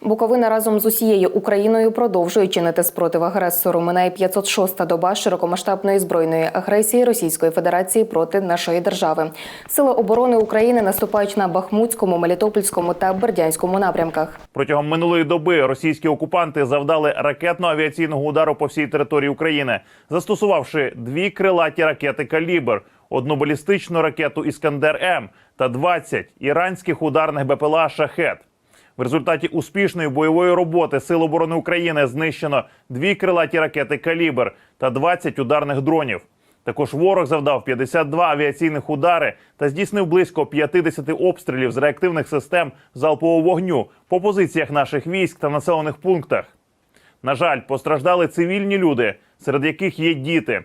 Буковина разом з усією Україною продовжує чинити спротив агресору. Минає 506-та доба широкомасштабної збройної агресії Російської Федерації проти нашої держави. Сили оборони України наступають на Бахмутському, Мелітопольському та Бердянському напрямках. Протягом минулої доби російські окупанти завдали ракетно-авіаційного удару по всій території України, застосувавши дві крилаті ракети «Калібр», одну балістичну ракету Іскандер М та 20 іранських ударних БПЛА Шахет. В результаті успішної бойової роботи Сил оборони України знищено дві крилаті ракети Калібр та 20 ударних дронів. Також ворог завдав 52 авіаційних удари та здійснив близько 50 обстрілів з реактивних систем залпового вогню по позиціях наших військ та населених пунктах. На жаль, постраждали цивільні люди, серед яких є діти.